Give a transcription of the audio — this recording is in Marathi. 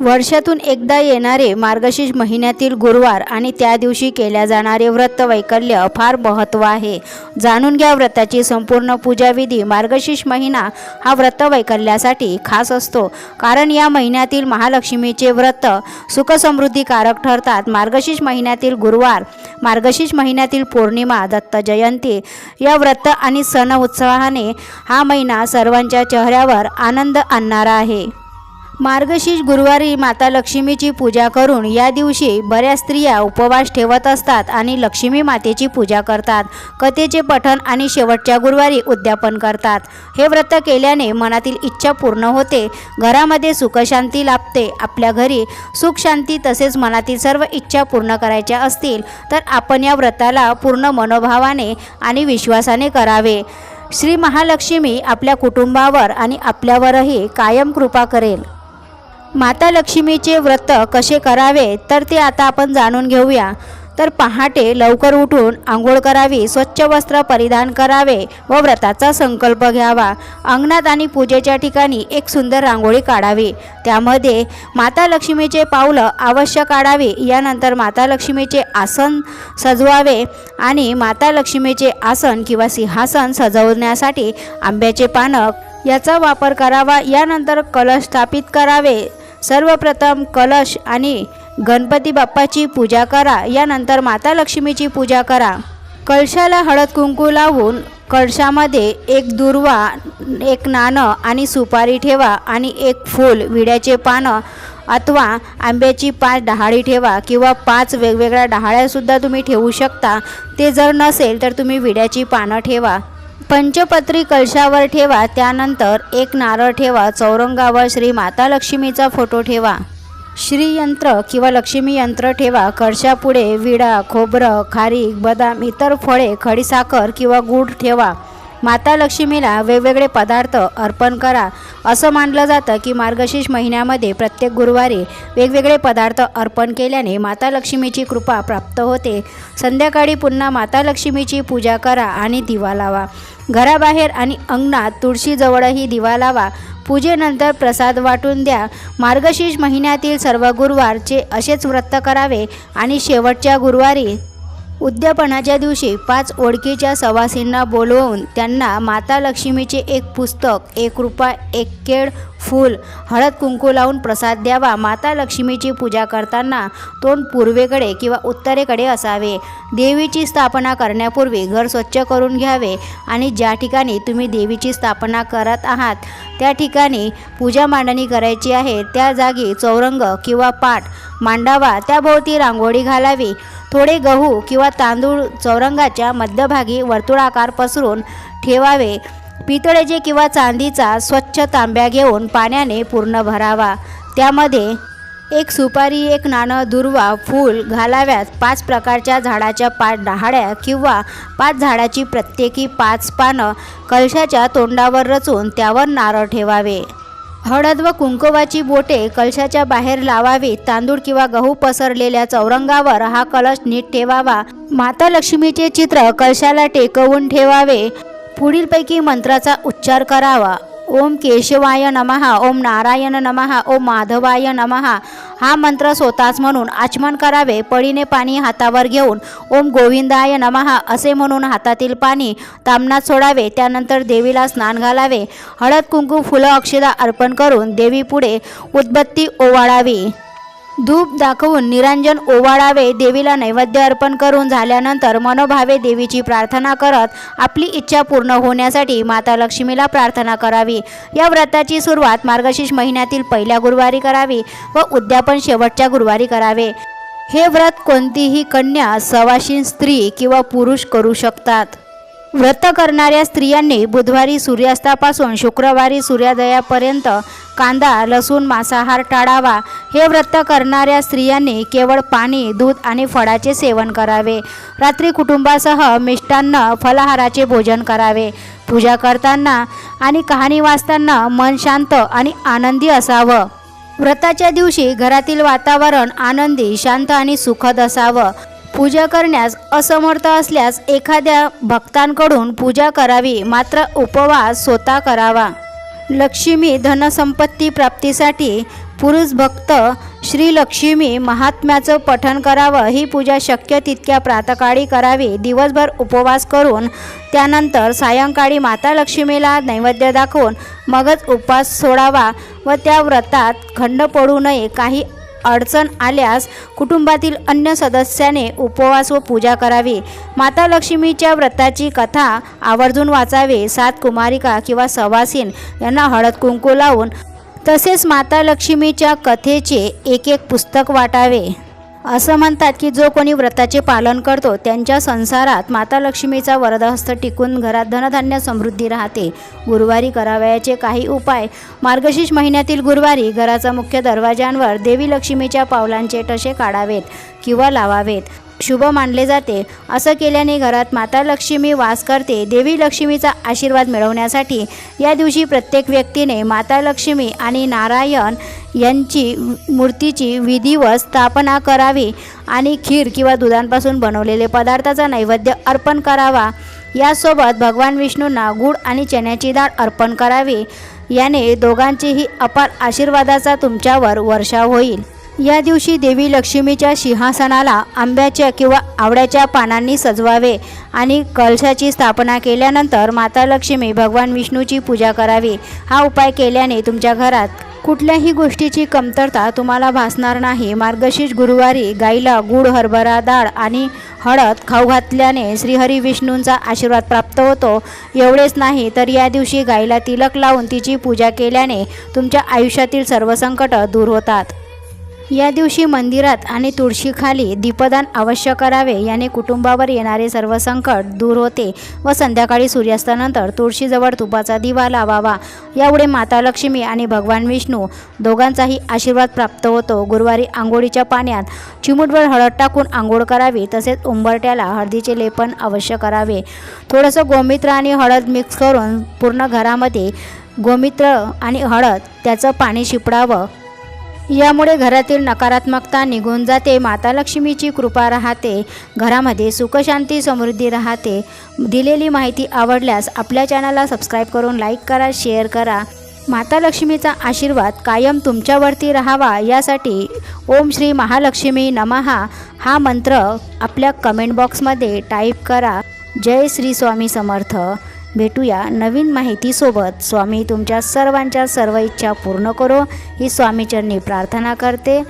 वर्षातून एकदा येणारे मार्गशीर्ष महिन्यातील गुरुवार आणि त्या दिवशी केल्या जाणारे व्रत वैकल्य फार महत्त्व आहे. जाणून घ्या व्रताची संपूर्ण पूजाविधी. मार्गशीर्ष महिना हा व्रत वैकल्यासाठी खास असतो. कारण या महिन्यातील महालक्ष्मीचे व्रत सुखसमृद्धीकारक ठरतात. मार्गशीर्ष महिन्यातील गुरुवार मार्गशीर्ष महिन्यातील पौर्णिमा दत्त जयंती या व्रत आणि सण उत्साहाने हा महिना सर्वांच्या चेहऱ्यावर आनंद आणणारा आहे. मार्गशीर्ष गुरुवारी माता लक्ष्मीची पूजा करून या दिवशी बऱ्याच स्त्रिया उपवास ठेवत असतात आणि लक्ष्मी मातेची पूजा करतात. कथेचे पठण आणि शेवटच्या गुरुवारी उद्यापन करतात. हे व्रत केल्याने मनातील इच्छा पूर्ण होते. घरामध्ये सुखशांती लाभते. आपल्या घरी सुखशांती तसेच मनातील सर्व इच्छा पूर्ण करायच्या असतील तर आपण या व्रताला पूर्ण मनोभावाने आणि विश्वासाने करावे. श्री महालक्ष्मी आपल्या कुटुंबावर आणि आपल्यावरही कायम कृपा करेल. माता लक्ष्मीचे व्रत कसे करावे तर ते आता आपण जाणून घेऊया. तर पहाटे लवकर उठून आंघोळ करावी स्वच्छ वस्त्र परिधान करावे व व्रताचा संकल्प घ्यावा. अंगणात आणि पूजेच्या ठिकाणी एक सुंदर रांगोळी काढावी. त्यामध्ये माता लक्ष्मीचे पावलं अवश्य काढावे. यानंतर माता लक्ष्मीचे आसन सजवावे आणि माता लक्ष्मीचे आसन किंवा सिंहासन सजवण्यासाठी आंब्याचे पानं याचा वापर करावा. यानंतर कलश स्थापित करावे. सर्वप्रथम कलश आणि गणपती बाप्पाची पूजा करा. यानंतर माता लक्ष्मीची पूजा करा. कळशाला हळद कुंकू लावून कळशामध्ये एक दुर्वा एक नाणं आणि सुपारी ठेवा आणि एक फूल विड्याचे पानं अथवा आंब्याची पाच डहाळी ठेवा किंवा पाच वेगवेगळ्या डहाळ्यासुद्धा तुम्ही ठेवू शकता. ते जर नसेल तर तुम्ही विड्याची पानं ठेवा. पंचपत्री कलशावर ठेवा त्यानंतर एक नारळ ठेवा चौरंगावर श्री माता लक्ष्मीचा फोटो ठेवा. श्रीयंत्र किंवा लक्ष्मी यंत्र ठेवा कळशापुढे विडा खोबरं खारीक बदाम इतर फळे खडीसाखर किंवा गूळ ठेवा. माता लक्ष्मीला वेगवेगळे पदार्थ अर्पण करा. असं मानलं जातं की मार्गशीर्ष महिन्यामध्ये प्रत्येक गुरुवारी वेगवेगळे पदार्थ अर्पण केल्याने माता लक्ष्मीची कृपा प्राप्त होते. संध्याकाळी पुन्हा माता लक्ष्मीची पूजा करा आणि दिवा लावा. घराबाहेर आणि अंगणात तुळशीजवळही दिवा लावा. पूजेनंतर प्रसाद वाटून द्या. मार्गशीर्ष महिन्यातील सर्व गुरुवारचे असेच व्रत करावे आणि शेवटच्या गुरुवारी उद्यापनाच्या दिवशी पाच ओळखीच्या सवासींना बोलवून त्यांना माता लक्ष्मीचे एक पुस्तक एक रुपा एक केळ फूल हळद कुंकू लावून प्रसाद द्यावा. माता लक्ष्मीची पूजा करताना तोंड पूर्वेकडे किंवा उत्तरेकडे असावे. देवीची स्थापना करण्यापूर्वी घर स्वच्छ करून घ्यावे आणि ज्या ठिकाणी तुम्ही देवीची स्थापना करत आहात त्या ठिकाणी पूजा मांडणी करायची आहे. त्या जागी चौरंग किंवा पाट मांडावा. त्याभोवती रांगोळी घालावी. थोडे गहू किंवा तांदूळ चौरंगाच्या मध्यभागी वर्तुळाकार पसरून ठेवावे. पितळेचे किंवा चांदीचा स्वच्छ तांब्या घेऊन पाण्याने पूर्ण भरावा. त्यामध्ये एक सुपारी एक नाणं दुर्वा फूल घालाव्यात. पाच प्रकारच्या झाडाच्या पाच डहाळ्या किंवा पाच झाडाची प्रत्येकी पाच पानं कलशाच्या तोंडावर रचून त्यावर नारळ ठेवावे. हळद व कुंकवाची बोटे कलशाच्या बाहेर लावावी तांदूळ किंवा गहू पसरलेल्या चौरंगावर हा कलश नीट ठेवावा. माता लक्ष्मीचे चित्र कलशाला टेकवून ठेवावे. पुढीलपैकी मंत्राचा उच्चार करावा. ओम केशवाय नमहा ओम नारायण नमहा ओम माधवाय नमहा हा मंत्र स्वतःच म्हणून आचमन करावे पळीने पाणी हातावर घेऊन ओम गोविंदाय नमहा असे म्हणून हातातील पाणी तामनात सोडावे त्यानंतर देवीला स्नान घालावे. हळद कुंकू फुलं अक्षदा अर्पण करून देवीपुढे उदबत्ती ओवाळावी. धूप दाखवून निरांजन ओवाळावे देवीला नैवेद्य अर्पण करून झाल्यानंतर मनोभावे देवीची प्रार्थना करत आपली इच्छा पूर्ण होण्यासाठी माता लक्ष्मीला प्रार्थना करावी. या व्रताची सुरुवात मार्गशीर्ष महिन्यातील पहिल्या गुरुवारी करावी व उद्यापन शेवटच्या गुरुवारी करावे. हे व्रत कोणतीही कन्या सवाशीन स्त्री किंवा पुरुष करू शकतात. व्रत करणाऱ्या स्त्रियांनी बुधवारी सूर्यास्तापासून शुक्रवारी सूर्योदयापर्यंत कांदा लसूण मांसाहार टाळावा. हे व्रत करणाऱ्या स्त्रियांनी केवळ पाणी दूध आणि फळाचे सेवन करावे. रात्री कुटुंबासह मिष्टान्न फलाहाराचे भोजन करावे. पूजा करताना आणि कहाणी वाचताना मन शांत आणि आनंदी असावं. व्रताच्या दिवशी घरातील वातावरण आनंदी शांत आणि सुखद असावं. पूजा करण्यास असमर्थ असल्यास एखाद्या भक्तांकडून पूजा करावी मात्र उपवास स्वतः करावा. लक्ष्मी धनसंपत्ती प्राप्तीसाठी पुरुष भक्त श्री लक्ष्मी महात्म्याचं पठण करावं ही पूजा शक्य तितक्या प्रातकाळी करावी. दिवसभर उपवास करून त्यानंतर सायंकाळी माता लक्ष्मीला नैवेद्य दाखवून मगच उपवास सोडावा व त्या व्रतात खंड पडू नये काही अडचण आल्यास कुटुंबातील अन्य सदस्याने उपवास व पूजा करावी. माता लक्ष्मीच्या व्रताची कथा आवर्जून वाचावे. सात कुमारिका किंवा सवासीन यांना हळद कुंकू लावून तसेच माता लक्ष्मीच्या कथेचे एक एक पुस्तक वाटावे. असं म्हणतात की जो कोणी व्रताचे पालन करतो त्यांच्या संसारात माता लक्ष्मीचा वरदहस्त टिकून घरात धनधान्य समृद्धी राहते. गुरुवारी करावयाचे काही उपाय. मार्गशीर्ष महिन्यातील गुरुवारी घराचा मुख्य दरवाजांवर देवी लक्ष्मीच्या पावलांचे टसे काढावेत. किंवा लावावेत. शुभ मानले जाते. असं केल्याने घरात माता लक्ष्मी वास करते. देवी लक्ष्मीचा आशीर्वाद मिळवण्यासाठी या दिवशी प्रत्येक व्यक्तीने माता लक्ष्मी आणि नारायण यांची मूर्तीची विधिवत स्थापना करावी आणि खीर किंवा दुधांपासून बनवलेले पदार्थाचा नैवेद्य अर्पण करावा. यासोबत भगवान विष्णूंना गुळ आणि चण्याची डाळ अर्पण करावी. याने दोघांचेही अपार आशीर्वादाचा तुमच्यावर वर्षाव होईल. या दिवशी देवी लक्ष्मीच्या सिंहासनाला आंब्याच्या किंवा आवळ्याच्या पानांनी सजवावे आणि कलशाची स्थापना केल्यानंतर माता लक्ष्मी भगवान विष्णूची पूजा करावी. हा उपाय केल्याने तुमच्या घरात कुठल्याही गोष्टीची कमतरता तुम्हाला भासणार नाही. मार्गशीर्ष गुरुवारी गाईला गूढ हरभरा डाळ आणि हळद खाऊ घातल्याने श्रीहरी विष्णूंचा आशीर्वाद प्राप्त होतो. एवढेच नाही तर या दिवशी गाईला तिलक लावून तिची पूजा केल्याने तुमच्या आयुष्यातील सर्व संकट दूर होतात. या दिवशी मंदिरात आणि तुळशीखाली दीपदान अवश्य करावे याने कुटुंबावर येणारे सर्व संकट दूर होते व संध्याकाळी सूर्यास्तानंतर तुळशीजवळ तुपाचा दिवा लावावा. यामुळे माता लक्ष्मी आणि भगवान विष्णू दोघांचाही आशीर्वाद प्राप्त होतो. गुरुवारी आंघोळीच्या पाण्यात चिमूटभर हळद टाकून आंघोळ करावी तसेच उंबरट्याला हळदीचे लेपन अवश्य करावे. थोडंसं गोमित्र आणि हळद मिक्स करून पूर्ण घरामध्ये गोमित्र आणि हळद त्याचं पाणी शिपडावं. यामुळे घरातील नकारात्मकता निघून जाते माता लक्ष्मीची कृपा राहते घरामध्ये सुखशांती समृद्धी राहते. दिलेली माहिती आवडल्यास आपल्या चॅनलला सबस्क्राईब करून लाईक करा शेअर करा. माता लक्ष्मीचा आशीर्वाद कायम तुमच्यावरती राहावा यासाठी ओम श्री महालक्ष्मी नमहा हा मंत्र आपल्या कमेंट बॉक्समध्ये टाईप करा. जय श्री स्वामी समर्थ. भेटूया नवीन माहितीसोबत स्वामी तुमच्या सर्वांच्या सर्व इच्छा पूर्ण करो. ही स्वामीचरणी प्रार्थना करते.